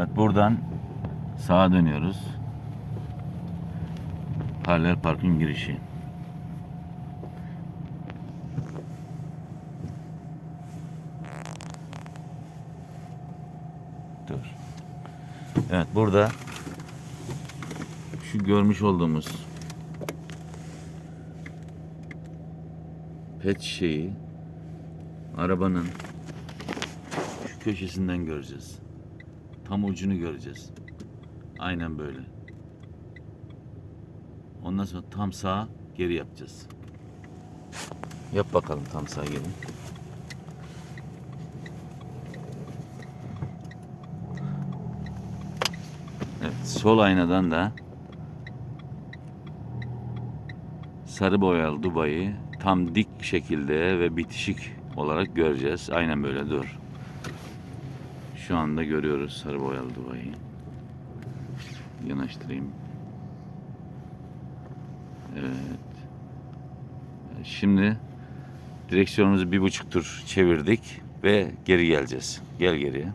Evet buradan sağa dönüyoruz. Paralel parkın girişi. Dur. Evet burada şu görmüş olduğumuz pet şişeyi arabanın şu köşesinden göreceğiz. Tam ucunu göreceğiz. Aynen böyle. Ondan sonra tam sağa geri yapacağız. Yap bakalım tam sağa geri. Evet, sol aynadan da sarı boyalı Dubai'yi tam dik şekilde ve bitişik olarak göreceğiz. Aynen böyle dur. Şu anda görüyoruz sarı boyalı Dubai'yi. Yanaştırayım. Evet. Şimdi direksiyonumuzu bir buçuk tur çevirdik ve geri geleceğiz. Gel geriye.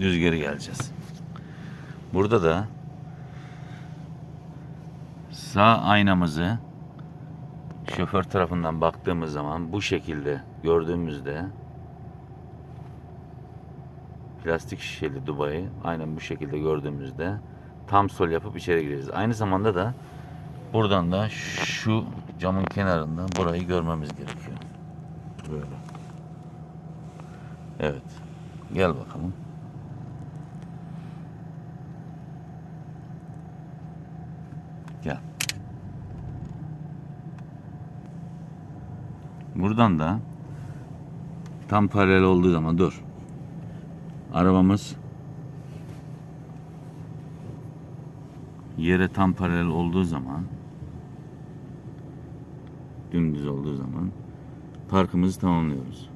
Düz geri geleceğiz. Burada da sağ aynamızı şoför tarafından baktığımız zaman bu şekilde gördüğümüzde plastik şişeli Dubai aynen bu şekilde gördüğümüzde tam sol yapıp içeri gireceğiz. Aynı zamanda da buradan da şu camın kenarından burayı görmemiz gerekiyor. Böyle. Evet. Gel bakalım. Gel. Buradan da tam paralel olduğu zaman dur. Arabamız yere tam paralel olduğu zaman dümdüz olduğu zaman parkımızı tamamlıyoruz.